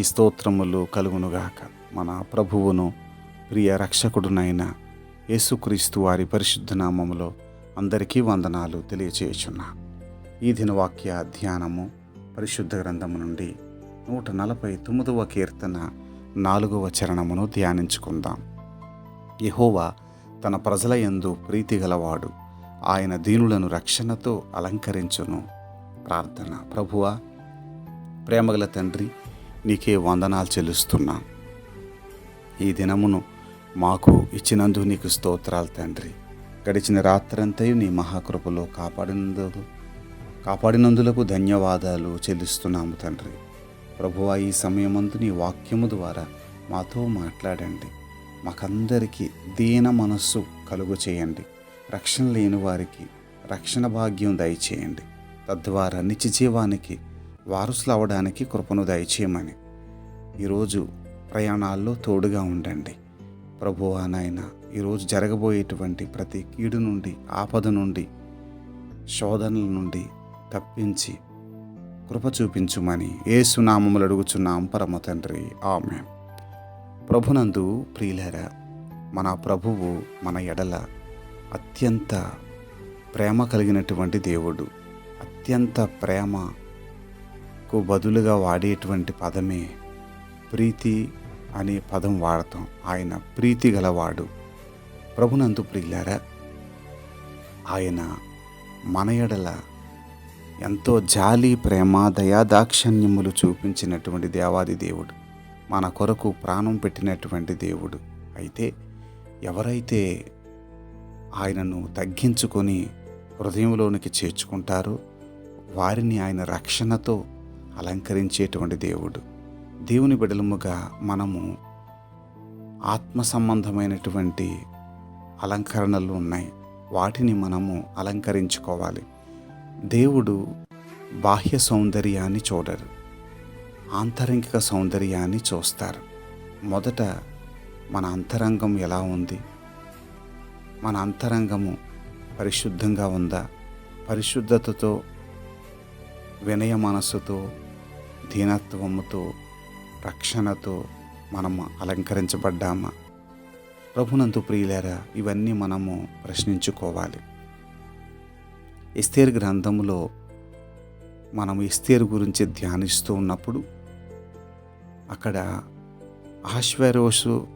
దేవునికి స్తోత్రములు కలుగునుగాక. మన ప్రభువును ప్రియ రక్షకుడునైన యేసుక్రీస్తు వారి పరిశుద్ధ నామములో అందరికీ వందనాలు తెలియచేయుచున్నా. ఈ దినవాక్య ధ్యానము పరిశుద్ధ గ్రంథము నుండి నూట నలభై తొమ్మిదవ కీర్తన నాలుగవ చరణమును ధ్యానించుకుందాం. యహోవా తన ప్రజల యందు ప్రీతి గలవాడు. ఆయన దీనులను రక్షణతో అలంకరించును. ప్రార్థన. ప్రభువా ప్రేమగల తండ్రి నీకే వందనాలు చెల్లిస్తున్నా. ఈ దినమును మాకు ఇచ్చినందుకు నీకు స్తోత్రాలు తండ్రి. గడిచిన రాత్రంతయు నీ మహాకృపలో కాపాడినందుకు కాపాడినందులకు ధన్యవాదాలు చెల్లిస్తున్నాము తండ్రి. ప్రభువా ఈ సమయమందు నీ వాక్యము ద్వారా మాతో మాట్లాడండి. మాకందరికీ దీన మనస్సు కలుగు చేయండి. రక్షణ లేని వారికి రక్షణ భాగ్యం దయచేయండి. తద్వారా నిత్య జీవానికి వారసులు అవడానికి కృపను దయచేయమని ఈరోజు ప్రయాణాల్లో తోడుగా ఉండండి. ప్రభువా నాయన ఈరోజు జరగబోయేటువంటి ప్రతి కీడు నుండి ఆపద నుండి శోధనల నుండి తప్పించి కృప చూపించుమని ఏసునామములు అడుగుచున్నాం పరమ తండ్రి. ఆమె ప్రభునందు ప్రియులరా మన ప్రభువు మన ఎడల అత్యంత ప్రేమ కలిగినటువంటి దేవుడు. అత్యంత ప్రేమకు బదులుగా వాడేటువంటి పదమే ప్రీతి అనే పదం వాడతాం. ఆయన ప్రీతి గలవాడు. ప్రభునందు ప్రియులారా ఆయన మన ఎడల ఎంతో జాలి ప్రేమ దయాదాక్షణ్యములు చూపించినటువంటి దేవాది దేవుడు. మన కొరకు ప్రాణం పెట్టినటువంటి దేవుడు. అయితే ఎవరైతే ఆయనను తగ్గించుకొని హృదయంలోనికి చేర్చుకుంటారో వారిని ఆయన రక్షణతో అలంకరించేటువంటి దేవుడు. దేవుని బిడలముగా మనము ఆత్మ సంబంధమైనటువంటి అలంకరణలు ఉన్నాయి. వాటిని మనము అలంకరించుకోవాలి. దేవుడు బాహ్య సౌందర్యాన్ని చూడరు. ఆంతరంగిక సౌందర్యాన్ని చూస్తారు. మొదట మన అంతరంగం ఎలా ఉంది? మన అంతరంగము పరిశుద్ధంగా ఉందా? పరిశుద్ధతతో వినయ మనస్సుతో దీనత్వముతో రక్షణతో మనము అలంకరించబడ్డామా? ప్రభునందు ప్రియులారా ఇవన్నీ మనము ప్రశ్నించుకోవాలి. ఎస్తేర్ గ్రంథంలో మనం ఎస్తేరు గురించి ధ్యానిస్తూ ఉన్నప్పుడు అక్కడ ఆశ్వరోషు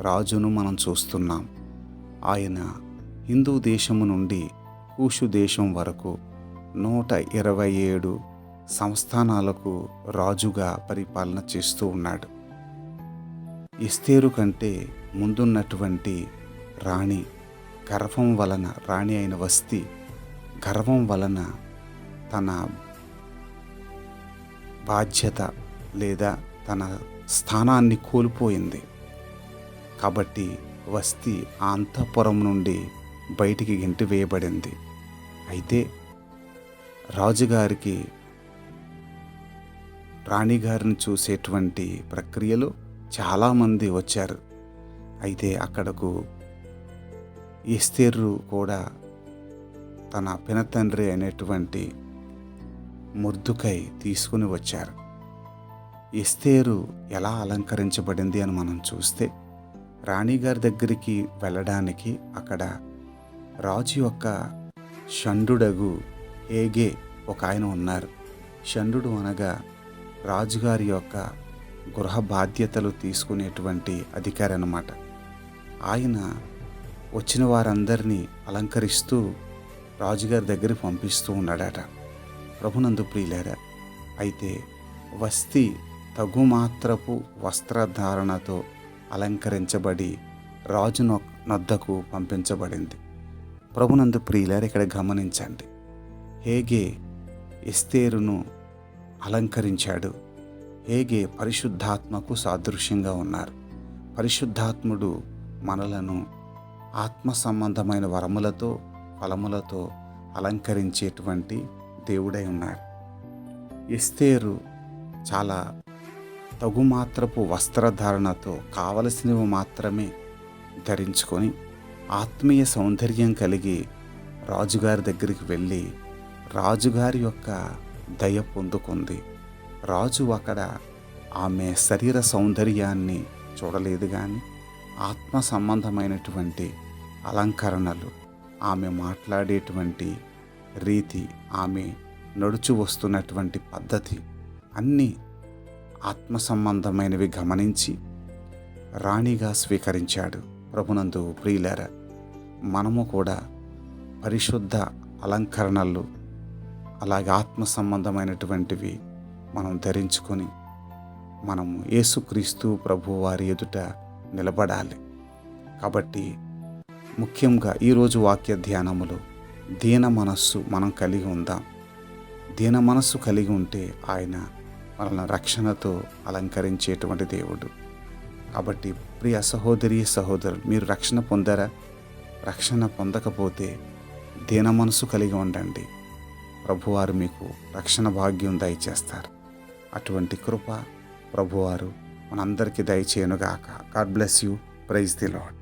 రాజును మనం చూస్తున్నాం. ఆయన హిందూ దేశము నుండి కూషు దేశం వరకు నూట ఇరవై ఏడు సంస్థానాలకు రాజుగా పరిపాలన చేస్తూ ఉన్నాడు. ఇస్తేరు కంటే ముందున్నటువంటి రాణి గర్వం వలన రాణి అయిన వస్తి గర్వం వలన తన బాధ్యత లేదా తన స్థానాన్ని కోల్పోయింది. కాబట్టి వస్తి ఆ అంతఃపురం నుండి బయటికి గెంటి వేయబడింది. అయితే రాజుగారికి రాణిగారిని చూసేటువంటి ప్రక్రియలో చాలామంది వచ్చారు. అయితే అక్కడకు ఎస్తేర్రు కూడా తన పినతండ్రి అయినటువంటి ముర్దుకై తీసుకుని వచ్చారు. ఎస్తేరు ఎలా అలంకరించబడింది అని మనం చూస్తే రాణిగారి దగ్గరికి వెళ్ళడానికి అక్కడ రాజు యొక్క షండుడగు ఏగే ఒక ఆయన ఉన్నారు. షండు అనగా రాజుగారి యొక్క గృహ బాధ్యతలు తీసుకునేటువంటి అధికారి అన్నమాట ఆయన వచ్చిన వారందరినీ అలంకరిస్తూ రాజుగారి దగ్గర పంపిస్తూ ఉన్నాడట. ప్రభునందు ప్రియులారా అయితే వస్తి తగుమాత్రపు వస్త్రధారణతో అలంకరించబడి రాజు నొ- నొద్దకు పంపించబడింది. ప్రభునందు ప్రియులారు ఇక్కడ గమనించండి. హేగే ఎస్తేరును అలంకరించాడు. హేగే పరిశుద్ధాత్మకు సాదృశ్యంగా ఉన్నారు. పరిశుద్ధాత్ముడు మనలను ఆత్మ సంబంధమైన వరములతో ఫలములతో అలంకరించేటువంటి దేవుడై ఉన్నారు ఎస్తేరు చాలా తగుమాత్రపు వస్త్రధారణతో కావలసినవి మాత్రమే ధరించుకొని ఆత్మీయ సౌందర్యం కలిగి రాజుగారి దగ్గరికి వెళ్ళి రాజుగారి యొక్క దయ పొందుకుంది. రాజు అక్కడ ఆమె శరీర సౌందర్యాన్ని చూడలేదు కానీ ఆత్మ సంబంధమైనటువంటి అలంకరణలు ఆమె మాట్లాడేటువంటి రీతి ఆమె నడుచు వస్తున్నటువంటి పద్ధతి అన్నీ ఆత్మ సంబంధమైనవి గమనించి రాణిగా స్వీకరించాడు. ప్రభునందు ప్రియులార మనము కూడా పరిశుద్ధ అలంకరణలు అలాగే ఆత్మ సంబంధమైనటువంటివి మనం ధరించుకొని మనము యేసుక్రీస్తు ప్రభు వారి ఎదుట నిలబడాలి. కాబట్టి ముఖ్యంగా ఈరోజు వాక్య ధ్యానములో దీన మనస్సు మనం కలిగి ఉందాం. దీన మనస్సు కలిగి ఉంటే ఆయన మనల్ని రక్షణతో అలంకరించేటువంటి దేవుడు. కాబట్టి ప్రియ సహోదరి సహోదరులు మీరు రక్షణ పొందారా? రక్షణ పొందకపోతే దీన మనసు కలిగి ఉండండి. ప్రభువారు మీకు రక్షణ భాగ్యం దయచేస్తారు. అటువంటి కృప ప్రభువారు మనందరికీ దయచేయనుగాక. God bless you praise the Lord